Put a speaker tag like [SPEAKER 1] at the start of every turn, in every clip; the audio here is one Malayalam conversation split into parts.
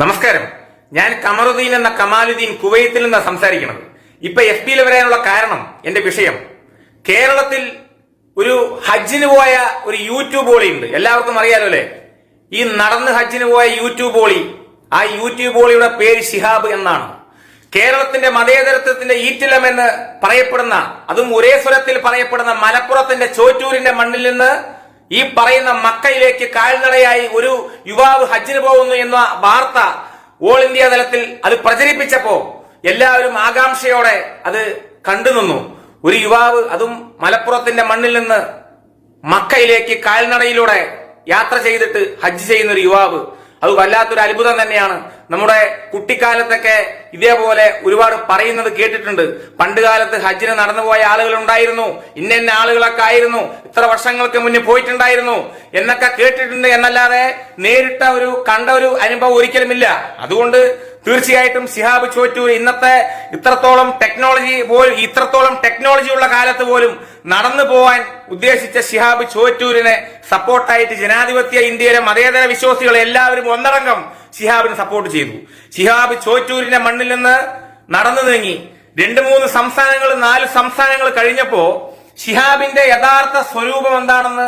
[SPEAKER 1] നമസ്കാരം. ഞാൻ കമറുദ്ദീൻ എന്ന കമാലുദ്ദീൻ കുവൈത്തിൽ നിന്നാണ് സംസാരിക്കുന്നത്. ഇപ്പൊ എഫ് പിയിൽ വരാനുള്ള കാരണം എന്റെ വിഷയം. കേരളത്തിൽ ഒരു ഹജ്ജിന് പോയ ഒരു യൂട്യൂബ് ഓളി ഉണ്ട്. എല്ലാവർക്കും അറിയാലോ അല്ലെ? ഈ നടന്ന് ഹജ്ജിന് പോയ യൂട്യൂബ് ഓളി ആ യൂട്യൂബ് ഓളിയുടെ പേര് ഷിഹാബ് എന്നാണ്. കേരളത്തിന്റെ മതേതരത്വത്തിന്റെ ഈറ്റിലം എന്ന് പറയപ്പെടുന്ന അതും ഒരേ സ്വരത്തിൽ പറയപ്പെടുന്ന മലപ്പുറത്തിന്റെ ചോറ്റൂരിന്റെ മണ്ണിൽ നിന്ന് ഈ പറയുന്ന മക്കയിലേക്ക് കാൽനടയായി ഒരു യുവാവ് ഹജ്ജിന് പോകുന്നു എന്ന വാർത്ത ഓൾ ഇന്ത്യ തലത്തിൽ അത് പ്രചരിപ്പിച്ചപ്പോ എല്ലാവരും ആകാംക്ഷയോടെ അത് കണ്ടുനിന്നു ഒരു യുവാവ് അതും മലപ്പുറത്തിന്റെ മണ്ണിൽ നിന്ന് മക്കയിലേക്ക് കാൽനടയിലൂടെ യാത്ര ചെയ്തിട്ട് ഹജ്ജ് ചെയ്യുന്ന ഒരു യുവാവ് അത് വല്ലാത്തൊരു അത്ഭുതം തന്നെയാണ്. നമ്മുടെ കുട്ടിക്കാലത്തൊക്കെ ഇതേപോലെ ഒരുപാട് പറയുന്നത് കേട്ടിട്ടുണ്ട്. പണ്ട് കാലത്ത് ഹജ്ജിന് നടന്നുപോയ ആളുകൾ ഉണ്ടായിരുന്നു. ഇന്ന ഇന്ന ആളുകളൊക്കെ ആയിരുന്നു. ഇത്ര വർഷങ്ങൾക്ക് മുന്നേ പോയിട്ടുണ്ടായിരുന്നു. എന്നൊക്കെ കേട്ടിട്ടുണ്ട് എന്നല്ലാതെ നേരിട്ട ഒരു കണ്ട ഒരു അനുഭവം ഒരിക്കലുമില്ല. അതുകൊണ്ട് തീർച്ചയായിട്ടും സിഹാബ് ചോറ്റൂർ ഇന്നത്തെ ഇത്രത്തോളം ടെക്നോളജി പോലും ഇത്രത്തോളം ടെക്നോളജി ഉള്ള കാലത്ത് പോലും നടന്നു പോവാൻ ഉദ്ദേശിച്ച ശിഹാബ് ചോറ്റൂരിനെ സപ്പോർട്ടായിട്ട് ജനാധിപത്യ ഇന്ത്യയിലെ മതേതര വിശ്വാസികൾ എല്ലാവരും ഒന്നടങ്കം ശിഹാബിന് സപ്പോർട്ട് ചെയ്തു. ശിഹാബ് ചോറ്റൂരിന്റെ മണ്ണിൽ നിന്ന് നടന്നു നീങ്ങി. രണ്ട് മൂന്ന് സംസ്ഥാനങ്ങൾ നാല് സംസ്ഥാനങ്ങൾ കഴിഞ്ഞപ്പോ ശിഹാബിന്റെ യഥാർത്ഥ സ്വരൂപം എന്താണെന്ന്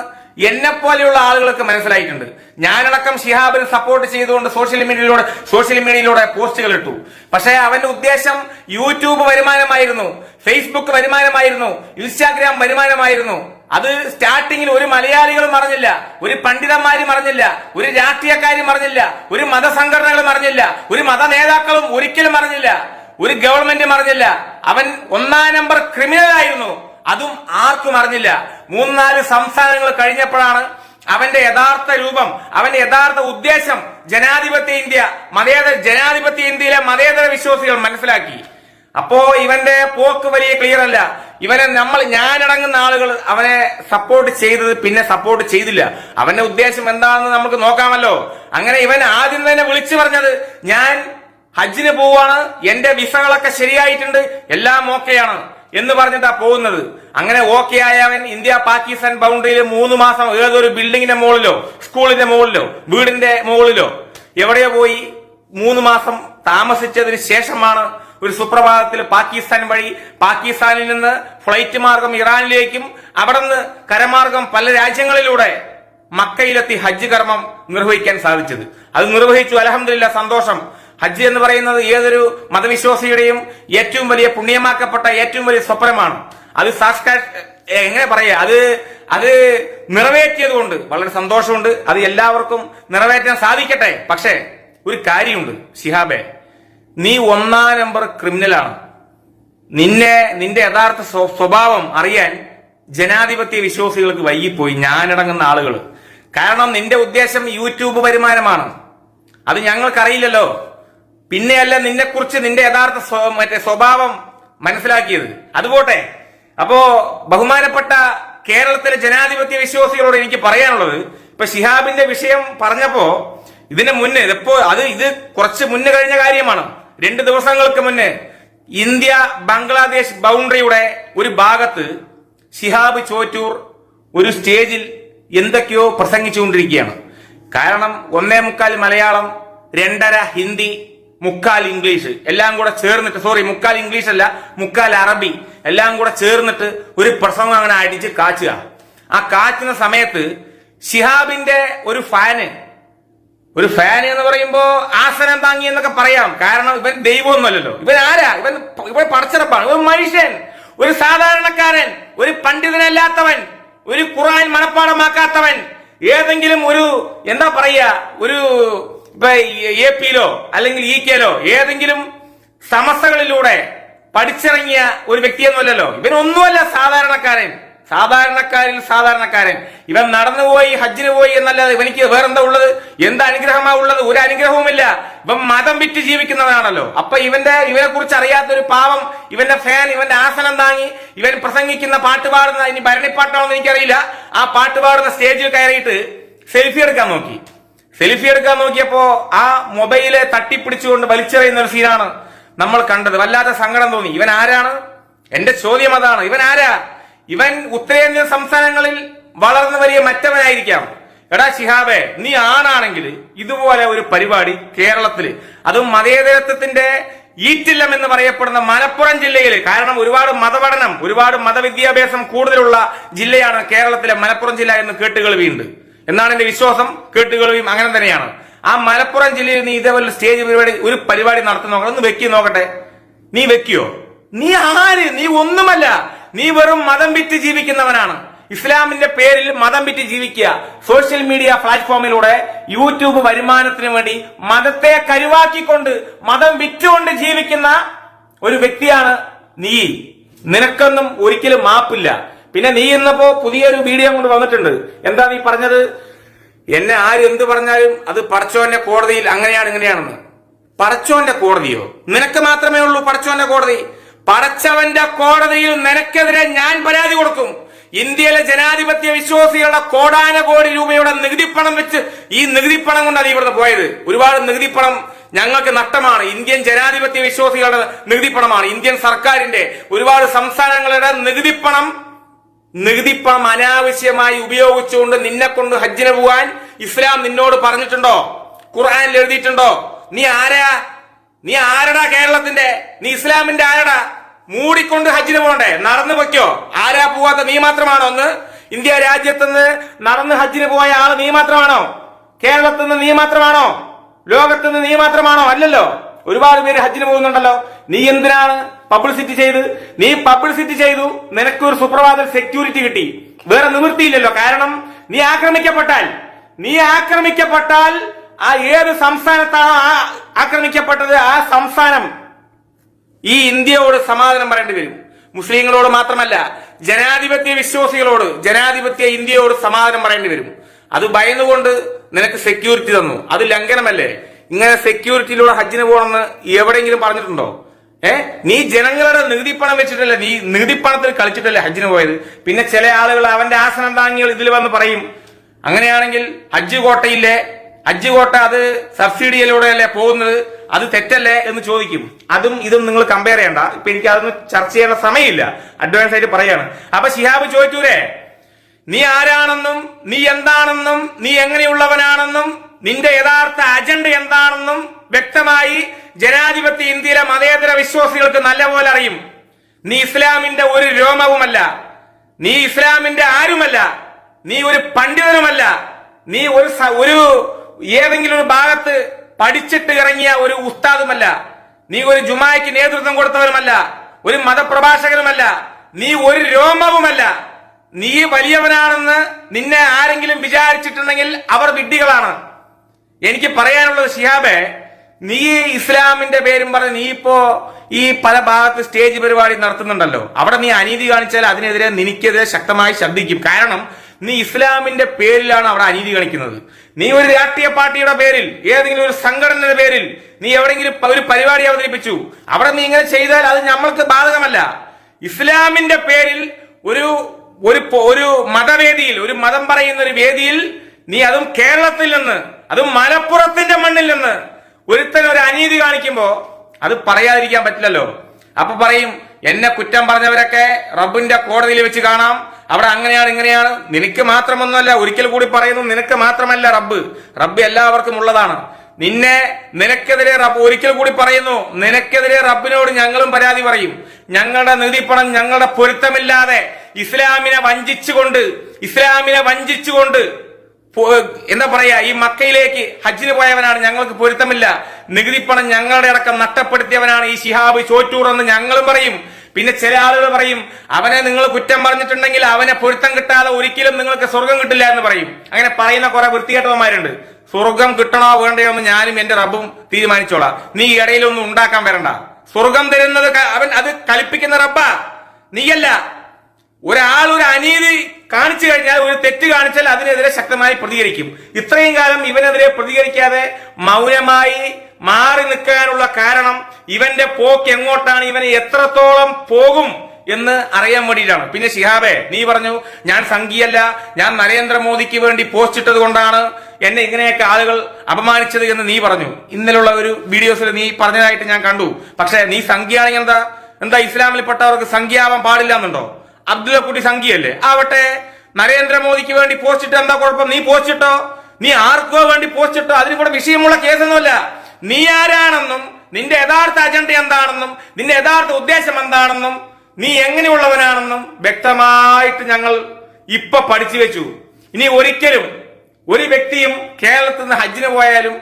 [SPEAKER 1] എന്നെ പോലെയുള്ള ആളുകൾക്ക് മനസ്സിലായിട്ടുണ്ട്. ഞാനടക്കം ഷിഹാബിന് സപ്പോർട്ട് ചെയ്തുകൊണ്ട് സോഷ്യൽ മീഡിയയിലൂടെ സോഷ്യൽ മീഡിയയിലൂടെ പോസ്റ്റുകൾ ഇട്ടു. പക്ഷേ അവന്റെ ഉദ്ദേശം യൂട്യൂബ് വരുമാനമായിരുന്നു ഫേസ്ബുക്ക് വരുമാനമായിരുന്നു ഇൻസ്റ്റാഗ്രാം വരുമാനമായിരുന്നു. അത് സ്റ്റാർട്ടിങ്ങിൽ ഒരു മലയാളികളും അറിഞ്ഞില്ല ഒരു പണ്ഡിതന്മാരും അറിഞ്ഞില്ല ഒരു രാഷ്ട്രീയക്കാരും അറിഞ്ഞില്ല ഒരു മതസംഘടനകളും അറിഞ്ഞില്ല ഒരു മത നേതാക്കളും ഒരിക്കലും അറിഞ്ഞില്ല ഒരു ഗവൺമെന്റും അറിഞ്ഞില്ല. അവൻ ഒന്നാം നമ്പർ ക്രിമിനൽ ആയിരുന്നു. അതും ആർക്കും അറിഞ്ഞില്ല. മൂന്നാൽ സംസ്ഥാനങ്ങൾ കഴിഞ്ഞപ്പോഴാണ് അവന്റെ യഥാർത്ഥ രൂപം അവന്റെ യഥാർത്ഥ ഉദ്ദേശം ജനാധിപത്യ ഇന്ത്യ മതേതര ജനാധിപത്യ ഇന്ത്യയിലെ മതേതര വിശ്വാസികൾ മനസ്സിലാക്കി. അപ്പോ ഇവന്റെ പോക്ക് വലിയ ക്ലിയർ അല്ല. ഇവനെ നമ്മൾ ഞാനടങ്ങുന്ന ആളുകൾ അവനെ സപ്പോർട്ട് ചെയ്തത് പിന്നെ സപ്പോർട്ട് ചെയ്തില്ല. അവന്റെ ഉദ്ദേശം എന്താണെന്ന് നമുക്ക് നോക്കാമല്ലോ. അങ്ങനെ ഇവൻ ആദ്യം തന്നെ വിളിച്ചു പറഞ്ഞത് ഞാൻ ഹജ്ജിന് പോവാണ് എന്റെ വിസകളൊക്കെ ശരിയായിട്ടുണ്ട് എല്ലാം ഓക്കെയാണ് എന്ന് പറഞ്ഞിട്ടാ പോകുന്നത്. അങ്ങനെ ഓക്കെ ആയവൻ ഇന്ത്യ പാകിസ്ഥാൻ ബൗണ്ടറിയിൽ മൂന്ന് മാസം ഏതൊരു ബിൽഡിങ്ങിന്റെ മുകളിലോ സ്കൂളിന്റെ മുകളിലോ വീടിന്റെ മുകളിലോ എവിടെയോ പോയി മൂന്ന് മാസം താമസിച്ചതിന് ശേഷമാണ് ഒരു സുപ്രഭാതത്തിൽ പാകിസ്ഥാൻ വഴി പാകിസ്ഥാനിൽ നിന്ന് ഫ്ലൈറ്റ് മാർഗം ഇറാനിലേക്കും അവിടെ നിന്ന് കരമാർഗം പല രാജ്യങ്ങളിലൂടെ മക്കയിലെത്തി ഹജ്ജ് കർമ്മം നിർവഹിക്കാൻ സാധിച്ചത്. അത് നിർവഹിച്ചു. അലഹമില്ല സന്തോഷം. ഹജ്ജ് എന്ന് പറയുന്നത് ഏതൊരു മതവിശ്വാസിയുടെയും ഏറ്റവും വലിയ പുണ്യമാക്കപ്പെട്ട ഏറ്റവും വലിയ സ്വപ്നമാണ്. അത് സാക്ഷാ എങ്ങനെ പറയാ? അത് അത് നിറവേറ്റിയത് കൊണ്ട് വളരെ സന്തോഷമുണ്ട്. അത് എല്ലാവർക്കും നിറവേറ്റാൻ സാധിക്കട്ടെ. പക്ഷേ ഒരു കാര്യമുണ്ട് ഷിഹാബെ നീ ഒന്നാം നമ്പർ ക്രിമിനലാണ് നിന്നെ നിന്റെ യഥാർത്ഥ സ്വഭാവം അറിയാൻ ജനാധിപത്യ വിശ്വാസികൾക്ക് വൈകിപ്പോയി ഞാനടങ്ങുന്ന ആളുകൾ കാരണം നിന്റെ ഉദ്ദേശം യൂട്യൂബ് വരുമാനമാണ്. അത് ഞങ്ങൾക്കറിയില്ലല്ലോ. പിന്നെയല്ല നിന്നെക്കുറിച്ച് നിന്റെ യഥാർത്ഥ മറ്റേ സ്വഭാവം മനസ്സിലാക്കിയത്. അതുപോട്ടെ അപ്പോ ബഹുമാനപ്പെട്ട കേരളത്തിലെ ജനാധിപത്യ വിശ്വാസികളോട് എനിക്ക് പറയാനുള്ളത് ഇപ്പൊ ഷിഹാബിന്റെ വിഷയം പറഞ്ഞപ്പോ ഇതിന് മുന്നേ ഇതിപ്പോ അത് ഇത് കുറച്ച് മുന്നേ കഴിഞ്ഞ കാര്യമാണ്. രണ്ട് ദിവസങ്ങൾക്ക് മുന്നേ ഇന്ത്യ ബംഗ്ലാദേശ് ബൗണ്ടറിയുടെ ഒരു ഭാഗത്ത് ഷിഹാബ് ചോറ്റൂർ ഒരു സ്റ്റേജിൽ എന്തൊക്കെയോ പ്രസംഗിച്ചുകൊണ്ടിരിക്കുകയാണ്. കാരണം ഒന്നേ മുക്കാൽ മലയാളം രണ്ടര ഹിന്ദി മുക്കാൽ ഇംഗ്ലീഷ്. എല്ലാം കൂടെ ചേർന്നിട്ട് സോറി മുക്കാൽ ഇംഗ്ലീഷ് അല്ല മുക്കാൽ അറബി. എല്ലാം കൂടെ ചേർന്നിട്ട് ഒരു പ്രസംഗം അങ്ങനെ അടിച്ച് കാച്ചുക. ആ കാച്ചുന്ന സമയത്ത് ഷിഹാബിന്റെ ഒരു ഫാന് ഒരു ഫാൻ എന്ന് പറയുമ്പോ ആസനം താങ്ങി എന്നൊക്കെ പറയാം. കാരണം ഇവൻ ദൈവമൊന്നുമല്ലല്ലോ. ഇവൻ ആരാ? ഇവൻ ഇവൻ പടച്ചിറപ്പാണ് ഇവൻ മനുഷ്യൻ. ഒരു സാധാരണക്കാരൻ ഒരു പണ്ഡിതനല്ലാത്തവൻ ഒരു ഖുറാൻ മനപ്പാടമാക്കാത്തവൻ ഏതെങ്കിലും ഒരു എന്താ പറയുക ഒരു ഇപ്പൊ എ പിയിലോ അല്ലെങ്കിൽ ഇ കെയിലോ ഏതെങ്കിലും സമസ്തകളിലൂടെ പഠിച്ചിറങ്ങിയ ഒരു വ്യക്തിയൊന്നുമല്ലല്ലോ. ഇവനൊന്നുമല്ല സാധാരണക്കാരൻ. സാധാരണക്കാരിൽ സാധാരണക്കാരൻ. ഇവൻ നടന്നു പോയി ഹജ്ജിന് പോയി എന്നല്ലാതെ ഇവനിക്ക് വേറെന്താ ഉള്ളത്? എന്ത് അനുഗ്രഹമാ ഉള്ളത്? ഒരു അനുഗ്രഹവുമില്ല. ഇവൻ മതം വിറ്റ് ജീവിക്കുന്നതാണല്ലോ അപ്പൊ ഇവന്റെ ഇവനെ കുറിച്ച് അറിയാത്ത ഒരു പാവം ഇവന്റെ ഫാൻ ഇവന്റെ ആസനം താങ്ങി ഇവൻ പ്രസംഗിക്കുന്ന പാട്ട് പാടുന്ന ഇനി ഭരണിപ്പാട്ടാണോ എന്ന് എനിക്കറിയില്ല. ആ പാട്ട് പാടുന്ന സ്റ്റേജിൽ കയറിയിട്ട് സെൽഫി എടുക്കാൻ നോക്കി. സെൽഫി എടുക്കാൻ നോക്കിയപ്പോ ആ മൊബൈൽ തട്ടിപ്പിടിച്ചുകൊണ്ട് വലിച്ചെറിയുന്ന ഒരു സീനാണ് നമ്മൾ കണ്ടത്. വല്ലാത്ത സങ്കടം തോന്നി. ഇവൻ ആരാണ്? എന്റെ ചോദ്യം അതാണ്. ഇവൻ ആരാ? ഇവൻ ഉത്തരേന്ത്യൻ സംസ്ഥാനങ്ങളിൽ വളർന്നു വലിയ മറ്റവനായിരിക്കാം. എടാ ശിഹാബെ നീ ആണാണെങ്കിൽ ഇതുപോലെ ഒരു പരിപാടി കേരളത്തിൽ അതും മതേതരത്വത്തിന്റെ ഈറ്റില്ലം എന്ന് പറയപ്പെടുന്ന മലപ്പുറം ജില്ലയിൽ കാരണം ഒരുപാട് മതപഠനം ഒരുപാട് മതവിദ്യാഭ്യാസം കൂടുതലുള്ള ജില്ലയാണ് കേരളത്തിലെ മലപ്പുറം ജില്ല എന്ന് കേട്ടുകേൾവിയുണ്ട് എന്നാണ് എന്റെ വിശ്വാസം കേട്ടുകളും അങ്ങനെ തന്നെയാണ്. ആ മലപ്പുറം ജില്ലയിൽ നീ ഇതേപോലെ സ്റ്റേജ് പരിപാടി ഒരു പരിപാടി നടത്തി നോക്കണം. ഒന്ന് വെക്കി നോക്കട്ടെ. നീ വെക്കിയോ? നീ ആര്? നീ ഒന്നുമല്ല. നീ വെറും മതം വിറ്റ് ജീവിക്കുന്നവനാണ്. ഇസ്ലാമിന്റെ പേരിൽ മതം വിറ്റ് ജീവിക്കുക. സോഷ്യൽ മീഡിയ പ്ലാറ്റ്ഫോമിലൂടെ യൂട്യൂബ് വരുമാനത്തിന് വേണ്ടി മതത്തെ കരുവാക്കിക്കൊണ്ട് മതം വിറ്റുകൊണ്ട് ജീവിക്കുന്ന ഒരു വ്യക്തിയാണ് നീ. നിനക്കൊന്നും ഒരിക്കലും മാപ്പില്ല. പിന്നെ നീ ഇന്നപ്പോ പുതിയൊരു വീഡിയോ കൊണ്ട് വന്നിട്ടുണ്ട്. എന്താ നീ പറഞ്ഞത്? എന്നെ ആര് എന്ത് പറഞ്ഞാലും അത് പടച്ചോന്റെ കോടതിയിൽ അങ്ങനെയാണ് ഇങ്ങനെയാണെന്ന്. പടച്ചോന്റെ കോടതിയോ? നിനക്ക് മാത്രമേ ഉള്ളൂ പടച്ചോന്റെ കോടതി. പടച്ചവന്റെ കോടതിയിൽ നിനക്കെതിരെ ഞാൻ പരാതി കൊടുക്കും. ഇന്ത്യയിലെ ജനാധിപത്യ വിശ്വാസികളുടെ കോടാന കോടി രൂപയുടെ നികുതിപ്പണം വെച്ച് ഈ നികുതിപ്പണം കൊണ്ടാണ് നീ ഇവിടുന്ന് പോയത്. ഒരുപാട് നികുതിപ്പണം ഞങ്ങൾക്ക് നഷ്ടമാണ്. ഇന്ത്യൻ ജനാധിപത്യ വിശ്വാസികളുടെ നികുതിപ്പണമാണ്. ഇന്ത്യൻ സർക്കാരിന്റെ ഒരുപാട് സംസ്ഥാനങ്ങളുടെ നികുതിപ്പണം നികുതിപ്പണം അനാവശ്യമായി ഉപയോഗിച്ചുകൊണ്ട് നിന്നെ കൊണ്ട് ഹജ്ജിന് പോവാൻ ഇസ്ലാം നിന്നോട് പറഞ്ഞിട്ടുണ്ടോ? ഖുർആനിൽ എഴുതിയിട്ടുണ്ടോ? നീ ആരാ? നീ ആരടാ കേരളത്തിന്റെ? നീ ഇസ്ലാമിന്റെ ആരടാ? മൂടിക്കൊണ്ട് ഹജ്ജിന് പോകണ്ടേ? നടന്നു പൊയ്ക്കോ. ആരാ പോവാത്ത നീ മാത്രമാണോ ഒന്ന് ഇന്ത്യ രാജ്യത്തുനിന്ന് നടന്ന് ഹജ്ജിന് പോയ ആൾ നീ മാത്രമാണോ? കേരളത്തിൽ നിന്ന് നീ മാത്രമാണോ? ലോകത്ത് നിന്ന് നീ മാത്രമാണോ? അല്ലല്ലോ. ഒരുപാട് പേര് ഹജ്ജിന് പോകുന്നുണ്ടല്ലോ. നീ എന്തിനാണ് പബ്ലിസിറ്റി ചെയ്ത്. നീ പബ്ലിസിറ്റി ചെയ്തു. നിനക്ക് ഒരു സുപ്രഭാതം സെക്യൂരിറ്റി കിട്ടി. വേറെ നിവൃത്തിയില്ലല്ലോ. കാരണം നീ ആക്രമിക്കപ്പെട്ടാൽ നീ ആക്രമിക്കപ്പെട്ടാൽ ആ ഏത് സംസ്ഥാനത്താണോ ആക്രമിക്കപ്പെട്ടത്? ആ സംസ്ഥാനം ഈ ഇന്ത്യയോട് സമാധാനം പറയേണ്ടി വരും. മുസ്ലിങ്ങളോട് മാത്രമല്ല ജനാധിപത്യ വിശ്വാസികളോട് ജനാധിപത്യ ഇന്ത്യയോട് സമാധാനം പറയേണ്ടി വരും. അത് ഭയന്നുകൊണ്ട് നിനക്ക് സെക്യൂരിറ്റി തന്നു. അത് ലംഘനമല്ലേ? ഇങ്ങനെ സെക്യൂരിറ്റിയിലൂടെ ഹജ്ജിന് പോകണമെന്ന് എവിടെയെങ്കിലും പറഞ്ഞിട്ടുണ്ടോ? ഏ? നീ ജനങ്ങളുടെ നികുതിപ്പണം വെച്ചിട്ടല്ലേ നീ നികുതിപ്പണത്തിൽ കളിച്ചിട്ടല്ലേ ഹജ്ജിന് പോയത്? പിന്നെ ചില ആളുകൾ അവന്റെ ആസനം താങ്ങികൾ ഇതിൽ വന്ന് പറയും അങ്ങനെയാണെങ്കിൽ ഹജ്ജ് കോട്ടയില്ലേ? ഹജ്ജ് കോട്ട അത് സബ്സിഡിയിലൂടെയല്ലേ പോകുന്നത്? അത് തെറ്റല്ലേ എന്ന് ചോദിക്കും. അതും ഇതും നിങ്ങൾ കമ്പയർ ചെയ്യണ്ട. ഇപ്പൊ എനിക്ക് അതൊന്നും ചർച്ച ചെയ്യേണ്ട സമയമില്ല. അഡ്വാൻസ് ആയിട്ട് പറയാണ്. അപ്പൊ ഷിഹാബ് ചോദിച്ചൂരേ നീ ആരാണെന്നും നീ എന്താണെന്നും നീ എങ്ങനെയുള്ളവനാണെന്നും നിന്റെ യഥാർത്ഥ അജണ്ട എന്താണെന്നും വ്യക്തമായി ജനാധിപത്യ ഇന്ത്യയിലെ മതേതര വിശ്വാസികൾക്ക് നല്ലപോലെ അറിയും. നീ ഇസ്ലാമിന്റെ ഒരു രോമവുമല്ല. നീ ഇസ്ലാമിന്റെ ആരുമല്ല. നീ ഒരു പണ്ഡിതനുമല്ല. നീ ഒരു ഒരു ഏതെങ്കിലും ഒരു ഭാഗത്ത് പഠിച്ചിട്ട് ഇറങ്ങിയ ഒരു ഉസ്താദുമല്ല. നീ ഒരു ജുമായ്ക്ക് നേതൃത്വം കൊടുത്തവരുമല്ല ഒരു മതപ്രഭാഷകനുമല്ല. നീ ഒരു രോമവുമല്ല. നീ വലിയവനാണെന്ന് നിന്നെ ആരെങ്കിലും വിചാരിച്ചിട്ടുണ്ടെങ്കിൽ അവർ വിഡ്ഢികളാണ്. എനിക്ക് പറയാനുള്ളത് ഷിഹാബെ നീ ഇസ്ലാമിന്റെ പേരും പറഞ്ഞ് നീ ഇപ്പോ ഈ പല ഭാഗത്ത് സ്റ്റേജ് പരിപാടി നടത്തുന്നുണ്ടല്ലോ. അവിടെ നീ അനീതി കാണിച്ചാൽ അതിനെതിരെ നിനക്കെതിരെ ശക്തമായി ശബ്ദിക്കും. കാരണം നീ ഇസ്ലാമിന്റെ പേരിലാണ് അവിടെ അനീതി കാണിക്കുന്നത്. നീ ഒരു രാഷ്ട്രീയ പാർട്ടിയുടെ പേരിൽ ഏതെങ്കിലും ഒരു സംഘടനയുടെ പേരിൽ നീ എവിടെയെങ്കിലും ഒരു പരിപാടി അവതരിപ്പിച്ചു. അവിടെ നീ ഇങ്ങനെ ചെയ്താൽ അത് നമ്മൾക്ക് ബാധകമല്ല. ഇസ്ലാമിന്റെ പേരിൽ ഒരു ഒരു ഒരു മതവേദിയിൽ ഒരു മതം പറയുന്ന ഒരു വേദിയിൽ നീ അതും കേരളത്തിൽ നിന്ന് അതും മലപ്പുറത്തിന്റെ മണ്ണിൽ നിന്ന് ഒരുത്തൻ ഒരു അനീതി കാണിക്കുമ്പോ അത് പറയാതിരിക്കാൻ പറ്റില്ലല്ലോ. അപ്പൊ പറയും എന്നെ കുറ്റം പറഞ്ഞവരൊക്കെ റബ്ബിന്റെ കോടതിയിൽ വെച്ച് കാണാം. അവിടെ അങ്ങനെയാണ് ഇങ്ങനെയാണ്. നിനക്ക് മാത്രമൊന്നുമല്ല ഒരിക്കൽ കൂടി പറയുന്നു നിനക്ക് മാത്രമല്ല റബ്ബ്. റബ്ബ് എല്ലാവർക്കും ഉള്ളതാണ്. നിന്നെ നിനക്കെതിരെ റബ്ബ് ഒരിക്കൽ കൂടി പറയുന്നു നിനക്കെതിരെ റബ്ബിനോട് ഞങ്ങളും പരാതി പറയും. ഞങ്ങളുടെ നിധിപ്പണം ഞങ്ങളുടെ പൊരുത്തമില്ലാതെ ഇസ്ലാമിനെ വഞ്ചിച്ചുകൊണ്ട് ഇസ്ലാമിനെ വഞ്ചിച്ചുകൊണ്ട് എന്താ പറയാ ഈ മക്കയിലേക്ക് ഹജ്ജിന് പോയവനാണ് ഞങ്ങൾക്ക് പൊരുത്തമില്ല. നികുതിപ്പണം ഞങ്ങളുടെ അടക്കം നഷ്ടപ്പെടുത്തിയവനാണ് ഈ ഷിഹാബ് ചോറ്റൂർ എന്ന് ഞങ്ങളും പറയും. പിന്നെ ചില ആളുകൾ പറയും അവനെ നിങ്ങൾ കുറ്റം പറഞ്ഞിട്ടുണ്ടെങ്കിൽ അവനെ പൊരുത്തം കിട്ടാതെ ഒരിക്കലും നിങ്ങൾക്ക് സ്വർഗം കിട്ടില്ല എന്ന് പറയും. അങ്ങനെ പറയുന്ന കുറെ വൃത്തികെട്ടവന്മാരുണ്ട്. സ്വർഗം കിട്ടണോ വേണ്ടയോ എന്ന് ഞാനും എന്റെ റബ്ബും തീരുമാനിച്ചോളാം. നീ ഇടയിലൊന്നും ഉണ്ടാക്കാൻ വരണ്ട. സ്വർഗം തരുന്നത് അവൻ അത് കൽപ്പിക്കുന്ന റബ്ബാ. നീയല്ല. ഒരാൾ ഒരു അനീതി കാണിച്ചു കഴിഞ്ഞാൽ ഒരു തെറ്റ് കാണിച്ചാൽ അതിനെതിരെ ശക്തമായി പ്രതികരിക്കും. ഇത്രയും കാലം ഇവനെതിരെ പ്രതികരിക്കാതെ മൗനമായി മാറി നിൽക്കാനുള്ള കാരണം ഇവന്റെ പോക്ക് എങ്ങോട്ടാണ് ഇവന് എത്രത്തോളം പോകും എന്ന് അറിയാൻ വേണ്ടിയിട്ടാണ്. പിന്നെ ഷിഹാബെ നീ പറഞ്ഞു ഞാൻ സംഘിയല്ല ഞാൻ നരേന്ദ്രമോദിക്ക് വേണ്ടി പോസ്റ്റ് ഇട്ടത് കൊണ്ടാണ് എന്നെ ഇങ്ങനെയൊക്കെ ആളുകൾ അപമാനിച്ചത് എന്ന് നീ പറഞ്ഞു. ഇന്നലെയുള്ള ഒരു വീഡിയോസിൽ നീ പറഞ്ഞതായിട്ട് ഞാൻ കണ്ടു. പക്ഷെ നീ സംഖ്യയാണെങ്കിൽ എന്താ എന്താ ഇസ്ലാമിൽപ്പെട്ടവർക്ക് സംഖ്യയാവാൻ പാടില്ല എന്നുണ്ടോ? അബ്ദുള്ള കുട്ടി സംഖ്യയല്ലേ ആവട്ടെ നരേന്ദ്രമോദിക്ക് വേണ്ടി പോസ്റ്റ് ഇട്ട് എന്താ കുഴപ്പം? നീ പോസ്റ്റ് ഇട്ടോ നീ ആർക്കോ വേണ്ടി പോസ്റ്റ് ഇട്ടോ അതിന് കൂടെ വിഷയമുള്ള കേസൊന്നുമല്ല. നീ ആരാണെന്നും നിന്റെ യഥാർത്ഥ അജണ്ട എന്താണെന്നും നിന്റെ യഥാർത്ഥ ഉദ്ദേശം എന്താണെന്നും നീ എങ്ങനെയുള്ളവനാണെന്നും വ്യക്തമായിട്ട് ഞങ്ങൾ ഇപ്പൊ പഠിച്ചു വെച്ചു. ഇനി ഒരിക്കലും ഒരു വ്യക്തിയും കേരളത്തിൽ നിന്ന് ഹജ്ജിന് പോയാലും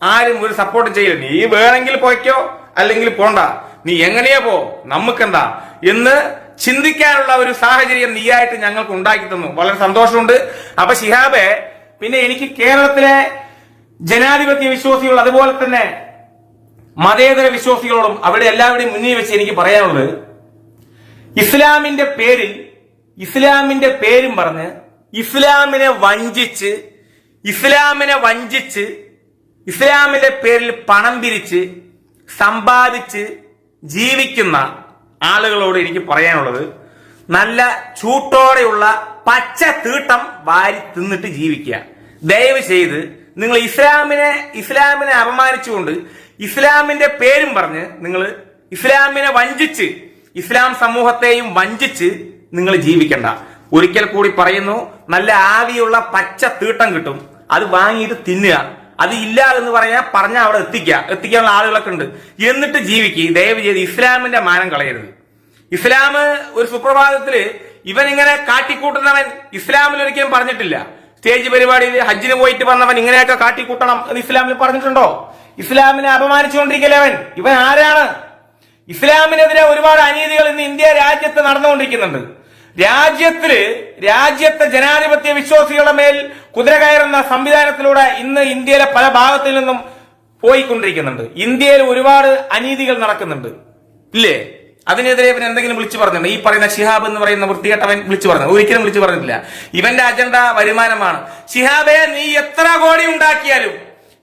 [SPEAKER 1] ആരും ഒരു സപ്പോർട്ട് ചെയ്യില്ല. നീ വേണമെങ്കിൽ പോയ്ക്കോ അല്ലെങ്കിൽ പോണ്ട. നീ എങ്ങനെയാ പോ? നമുക്കെന്താ? എന്ന് ചിന്തിക്കാനുള്ള ഒരു സാഹചര്യം നീയായിട്ട് ഞങ്ങൾക്ക് ഉണ്ടാക്കി തന്നു. വളരെ സന്തോഷമുണ്ട്. അപ്പൊ ശിഹാബെ പിന്നെ എനിക്ക് കേരളത്തിലെ ജനാധിപത്യ വിശ്വാസികൾ അതുപോലെ തന്നെ മതേതര വിശ്വാസികളോടും അവിടെ എല്ലാവരുടെയും മുന്നിൽ വെച്ച് എനിക്ക് പറയാനുള്ളത് ഇസ്ലാമിന്റെ പേരിൽ ഇസ്ലാമിന്റെ പേരും പറഞ്ഞ് ഇസ്ലാമിനെ വഞ്ചിച്ച് ഇസ്ലാമിനെ വഞ്ചിച്ച് ഇസ്ലാമിന്റെ പേരിൽ പണം പിരിച്ച് സമ്പാദിച്ച് ജീവിക്കുന്ന ആളുകളോട് എനിക്ക് പറയാനുള്ളത് നല്ല ചൂട്ടോടെയുള്ള പച്ച തീട്ടം വാരി തിന്നിട്ട് ജീവിക്കുക. ദയവ് ചെയ്ത് നിങ്ങൾ ഇസ്ലാമിനെ ഇസ്ലാമിനെ അപമാനിച്ചുകൊണ്ട് ഇസ്ലാമിന്റെ പേരും പറഞ്ഞ് നിങ്ങൾ ഇസ്ലാമിനെ വഞ്ചിച്ച് ഇസ്ലാം സമൂഹത്തെയും വഞ്ചിച്ച് നിങ്ങൾ ജീവിക്കണ്ട. ഒരിക്കൽ കൂടി പറയുന്നു നല്ല ആവിയുള്ള പച്ച തീട്ടം കിട്ടും അത് വാങ്ങിയിട്ട് തിന്നുക. അത് ഇല്ല എന്ന് പറയാ പറഞ്ഞ അവിടെ എത്തിക്കുക. എത്തിക്കാനുള്ള ആളുകളൊക്കെ ഉണ്ട്. എന്നിട്ട് ജീവിക്കുക ദയവ് ചെയ്ത് ഇസ്ലാമിന്റെ മാനം കളയരുത്. ഇസ്ലാം ഒരു സുപ്രഭാതത്തിൽ ഇവൻ ഇങ്ങനെ കാട്ടിക്കൂട്ടുന്നവൻ ഇസ്ലാമിൽ ഒരിക്കലും പറഞ്ഞിട്ടില്ല. സ്റ്റേജ് പരിപാടിയിൽ ഹജ്ജിന് പോയിട്ട് വന്നവൻ ഇങ്ങനെയൊക്കെ കാട്ടിക്കൂട്ടണം എന്ന് ഇസ്ലാമിൽ പറഞ്ഞിട്ടുണ്ടോ? ഇസ്ലാമിനെ അപമാനിച്ചുകൊണ്ടിരിക്കലേ അവൻ? ഇവൻ ആരാണ്? ഇസ്ലാമിനെതിരെ ഒരുപാട് അനീതികൾ ഇന്ന് ഇന്ത്യ രാജ്യത്ത് നടന്നുകൊണ്ടിരിക്കുന്നുണ്ട്. രാജ്യത്തിൽ രാജ്യത്തെ ജനാധിപത്യ വിശ്വാസികളുടെ മേൽ കുതിര കയറുന്ന സംവിധാനത്തിലൂടെ ഇന്ന് ഇന്ത്യയിലെ പല ഭാഗത്തിൽ നിന്നും പോയിക്കൊണ്ടിരിക്കുന്നുണ്ട്. ഇന്ത്യയിൽ ഒരുപാട് അനീതികൾ നടക്കുന്നുണ്ട്. ഇല്ലേ? അതിനെതിരെ ഇവൻ എന്തെങ്കിലും വിളിച്ചു പറഞ്ഞു ഈ പറയുന്ന ഷിഹാബ് എന്ന് പറയുന്ന വൃത്തികെട്ടവൻ വിളിച്ചു പറഞ്ഞു? ഒരിക്കലും വിളിച്ചു പറഞ്ഞിട്ടില്ല. ഇവന്റെ അജണ്ട വരുമാനമാണ്. ഷിഹാബെ നീ എത്ര കോടി ഉണ്ടാക്കിയാലും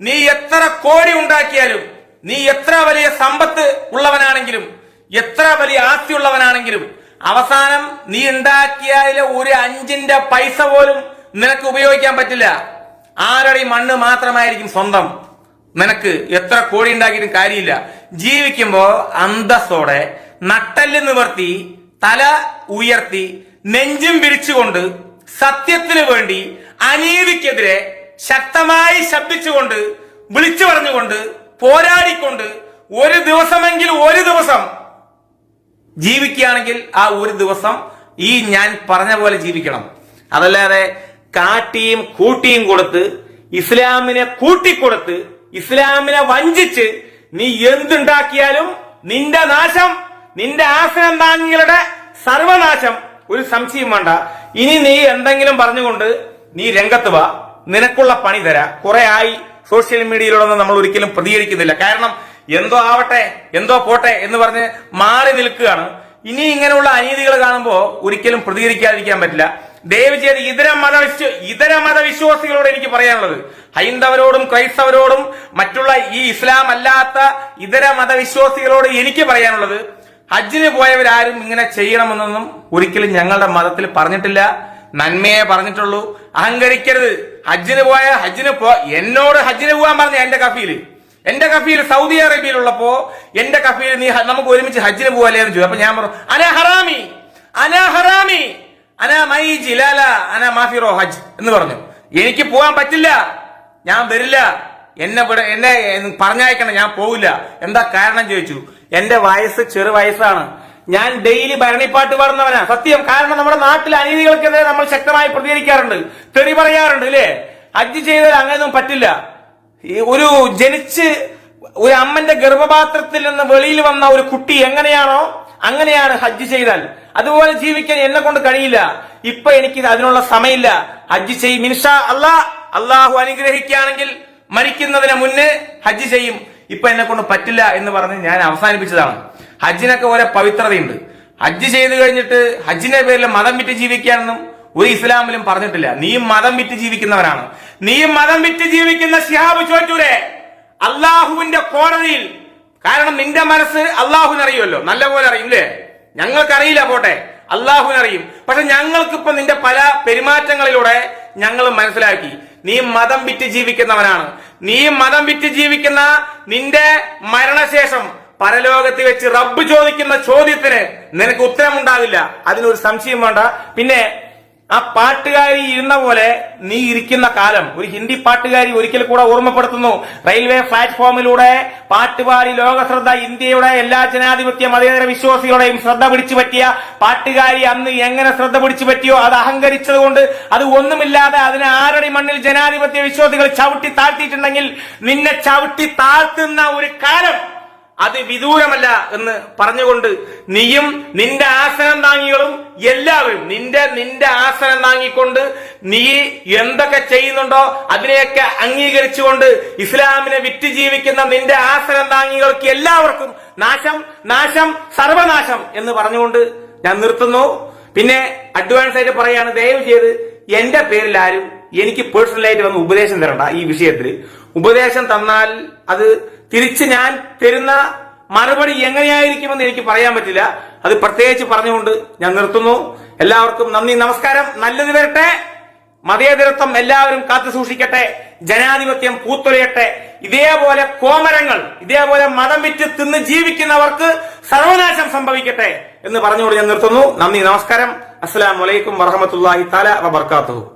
[SPEAKER 1] നീ എത്ര കോടി ഉണ്ടാക്കിയാലും നീ എത്ര വലിയ സമ്പത്ത് ഉള്ളവനാണെങ്കിലും എത്ര വലിയ ആസ്തി ഉള്ളവനാണെങ്കിലും അവസാനം നീ ഉണ്ടാക്കിയതിലെ ഒരു അഞ്ചിന്റെ പൈസ പോലും നിനക്ക് ഉപയോഗിക്കാൻ പറ്റില്ല. ആരടി മണ്ണ് മാത്രമായിരിക്കും സ്വന്തം? നിനക്ക് എത്ര കോടി ഉണ്ടാക്കിയിട്ടും കാര്യമില്ല. ജീവിക്കുമ്പോ അന്തസ്സോടെ നട്ടൽ നിവർത്തി തല ഉയർത്തി നെഞ്ചും പിരിച്ചുകൊണ്ട് സത്യത്തിന് വേണ്ടി അനീതിക്കെതിരെ ശക്തമായി ശബ്ദിച്ചുകൊണ്ട് വിളിച്ചു പറഞ്ഞുകൊണ്ട് പോരാടിക്കൊണ്ട് ഒരു ദിവസമെങ്കിലും ഒരു ദിവസം ജീവിക്കുകയാണെങ്കിൽ ആ ഒരു ദിവസം ഈ ഞാൻ പറഞ്ഞ പോലെ ജീവിക്കണം. അതല്ലാതെ കാട്ടിയും കൂട്ടിയും കൊടുത്ത് ഇസ്ലാമിനെ കൂട്ടിക്കൊടുത്ത് ഇസ്ലാമിനെ വഞ്ചിച്ച് നീ എന്തുണ്ടാക്കിയാലും നിന്റെ നാശം നിന്റെ ആസനം താങ്ങികളുടെ സർവനാശം ഒരു സംശയം വേണ്ട. ഇനി നീ എന്തെങ്കിലും പറഞ്ഞുകൊണ്ട് നീ രംഗത്ത് വാ. നിനക്കുള്ള പണി തരാ. കുറെ ആയി സോഷ്യൽ മീഡിയയിലൂടെ നമ്മൾ ഒരിക്കലും പ്രതികരിക്കുന്നില്ല. കാരണം എന്തോ ആവട്ടെ എന്തോ പോട്ടെ എന്ന് പറഞ്ഞ് മാറി നിൽക്കുകയാണ്. ഇനി ഇങ്ങനെയുള്ള അനീതികൾ കാണുമ്പോൾ ഒരിക്കലും പ്രതികരിക്കാതിരിക്കാൻ പറ്റില്ല. ദയവ് ചെയ്ത് ഇതര മതവിശ്വ ഇതര മതവിശ്വാസികളോട് എനിക്ക് പറയാനുള്ളത്. ഹൈന്ദവരോടും ക്രൈസ്തവരോടും മറ്റുള്ള ഈ ഇസ്ലാം അല്ലാത്ത ഇതര മതവിശ്വാസികളോട് എനിക്ക് പറയാനുള്ളത് ഹജ്ജിന് പോയവരാരും ഇങ്ങനെ ചെയ്യണമെന്നൊന്നും ഒരിക്കലും ഞങ്ങളുടെ മതത്തിൽ പറഞ്ഞിട്ടില്ല. നന്മയെ പറഞ്ഞിട്ടുള്ളൂ. അഹങ്കരിക്കരുത്. ഹജ്ജിന് പോയ ഹജ്ജിന് പോ എന്നോട് ഹജ്ജിന് പോകാൻ പറഞ്ഞു എന്റെ കഫീൽ. എന്റെ കഫീൽ സൗദി അറേബ്യയിലുള്ളപ്പോ എന്റെ കഫീൽ നീ നമുക്ക് ഒരുമിച്ച് ഹജ്ജിന് പോവാലേ എന്ന് ചോദിച്ചു. അപ്പൊ ഞാൻ പറഞ്ഞു അന ഹറാമി അന ഹറാമി അന മൈ അന മാഫിറോ ഹജ്ജ് എന്ന് പറഞ്ഞു. എനിക്ക് പോകാൻ പറ്റില്ല ഞാൻ വരില്ല എന്നെ വിട എന്നെ പറഞ്ഞയക്കണം ഞാൻ പോവില്ല. എന്താ കാരണം ചോദിച്ചു. എന്റെ വയസ്സ് ചെറു വയസ്സാണ്. ഞാൻ ഡെയിലി ഭരണിപ്പാട്ട് പാടുന്നവനാ. സത്യം കാരണം നമ്മുടെ നാട്ടിലെ അനീതികൾക്കെതിരെ നമ്മൾ ശക്തമായി പ്രതികരിക്കാറുണ്ട് തെറി പറയാറുണ്ട് അല്ലേ ഹജ്ജ് ചെയ്താൽ അങ്ങനെയൊന്നും പറ്റില്ല. ഈ ഒരു ജനിച്ച് ഒരു അമ്മന്റെ ഗർഭപാത്രത്തിൽ നിന്ന് വെളിയിൽ വന്ന ഒരു കുട്ടി എങ്ങനെയാണോ അങ്ങനെയാണ് ഹജ്ജ് ചെയ്താൽ. അതുപോലെ ജീവിക്കാൻ എന്നെ കൊണ്ട് കഴിയില്ല. ഇപ്പൊ എനിക്ക് അതിനുള്ള സമയമില്ല. ഹജ്ജ് ചെയ്യും. മിനിഷ അല്ലാ അള്ളാഹു അനുഗ്രഹിക്കുകയാണെങ്കിൽ മരിക്കുന്നതിന് മുന്നേ ഹജ്ജ് ചെയ്യും. ഇപ്പൊ എന്നെ കൊണ്ട് പറ്റില്ല എന്ന് പറഞ്ഞ് ഞാൻ അവസാനിപ്പിച്ചതാണ്. ഹജ്ജിനൊക്കെ ഓരോ പവിത്രതയുണ്ട്. ഹജ്ജ് ചെയ്തു കഴിഞ്ഞിട്ട് ഹജ്ജിന്റെ പേരിൽ മതം വിറ്റ് ജീവിക്കാനൊന്നും ഒരു ഇസ്ലാമിലും പറഞ്ഞിട്ടില്ല. നീ മതം വിറ്റ് ജീവിക്കുന്നവരാണ് നീ മതം വിറ്റ് ജീവിക്കുന്ന ഷിഹാബ് ചോറ്റൂരെ അള്ളാഹുവിന്റെ കോടതിയിൽ. കാരണം നിന്റെ മനസ്സ് അള്ളാഹുവിനറിയുമല്ലോ നല്ലപോലെ അറിയില്ലേ ഞങ്ങൾക്കറിയില്ല പോട്ടെ. അള്ളാഹുവിനറിയും പക്ഷെ ഞങ്ങൾക്കിപ്പോ നിന്റെ പല പെരുമാറ്റങ്ങളിലൂടെ ഞങ്ങൾ മനസ്സിലാക്കി. നീ മതം വിറ്റ് ജീവിക്കുന്നവനാണ്. നീ മതം വിറ്റ് ജീവിക്കുന്ന നിന്റെ മരണശേഷം പരലോകത്ത് വെച്ച് റബ്ബ് ചോദിക്കുന്ന ചോദ്യത്തിന് നിനക്ക് ഉത്തരമുണ്ടാകില്ല. അതിനൊരു സംശയം വേണ്ട. പിന്നെ ആ പാട്ടുകാരി ഇരുന്ന പോലെ നീ ഇരിക്കുന്ന കാലം. ഒരു ഹിന്ദി പാട്ടുകാരി ഒരിക്കൽ കൂടെ ഓർമ്മപ്പെടുത്തുന്നു. റെയിൽവേ പ്ലാറ്റ്ഫോമിലൂടെ പാട്ടുപാടി ലോകശ്രദ്ധ ഇന്ത്യയുടെ എല്ലാ ജനാധിപത്യ മതേതര വിശ്വാസികളുടെയും ശ്രദ്ധ പിടിച്ചു പറ്റിയ പാട്ടുകാരി അന്ന് എങ്ങനെ ശ്രദ്ധ പിടിച്ചു പറ്റിയോ അത് അഹങ്കരിച്ചതുകൊണ്ട് അത് ഒന്നുമില്ലാതെ അതിനെ ആരടി മണ്ണിൽ ജനാധിപത്യ വിശ്വാസികൾ ചവിട്ടി താഴ്ത്തിയിട്ടുണ്ടെങ്കിൽ നിന്നെ ചവിട്ടി താഴ്ത്തുന്ന ഒരു കാലം അത് വിദൂരമല്ല എന്ന് പറഞ്ഞുകൊണ്ട് നീയും നിന്റെ ആസനം താങ്ങികളും എല്ലാവരും നിന്റെ നിന്റെ ആസനം താങ്ങിക്കൊണ്ട് നീ എന്തൊക്കെ ചെയ്യുന്നുണ്ടോ അതിനെയൊക്കെ അംഗീകരിച്ചുകൊണ്ട് ഇസ്ലാമിനെ വിറ്റ് ജീവിക്കുന്ന നിന്റെ ആസനം താങ്ങികൾക്ക് എല്ലാവർക്കും നാശം നാശം സർവനാശം എന്ന് പറഞ്ഞുകൊണ്ട് ഞാൻ നിർത്തുന്നു. പിന്നെ അഡ്വാൻസ് ആയിട്ട് പറയാണ് ദയവ് ചെയ്ത് എന്റെ പേരിൽ ആരും എനിക്ക് പേഴ്സണലായിട്ട് വന്ന് ഉപദേശം തരണ്ട ഈ വിഷയത്തിൽ. ഉപദേശം തന്നാൽ അത് തിരിച്ച് ഞാൻ തരുന്ന മറുപടി എങ്ങനെയായിരിക്കുമെന്ന് എനിക്ക് പറയാൻ പറ്റില്ല. അത് പ്രത്യേകിച്ച് പറഞ്ഞുകൊണ്ട് ഞാൻ നിർത്തുന്നു. എല്ലാവർക്കും നന്ദി നമസ്കാരം. നല്ലത് വരട്ടെ. മതേതരത്വം എല്ലാവരും കാത്തു സൂക്ഷിക്കട്ടെ. ജനാധിപത്യം പൂത്തൊലയട്ടെ. ഇതേപോലെ കോമരങ്ങൾ ഇതേപോലെ മതം വിറ്റ് തിന്ന് ജീവിക്കുന്നവർക്ക് സർവനാശം സംഭവിക്കട്ടെ എന്ന് പറഞ്ഞുകൊണ്ട് ഞാൻ നിർത്തുന്നു. നന്ദി നമസ്കാരം. അസ്സലാം വലൈക്കും വറഹമത്തല്ലാഹി താല വബർക്കാത്തു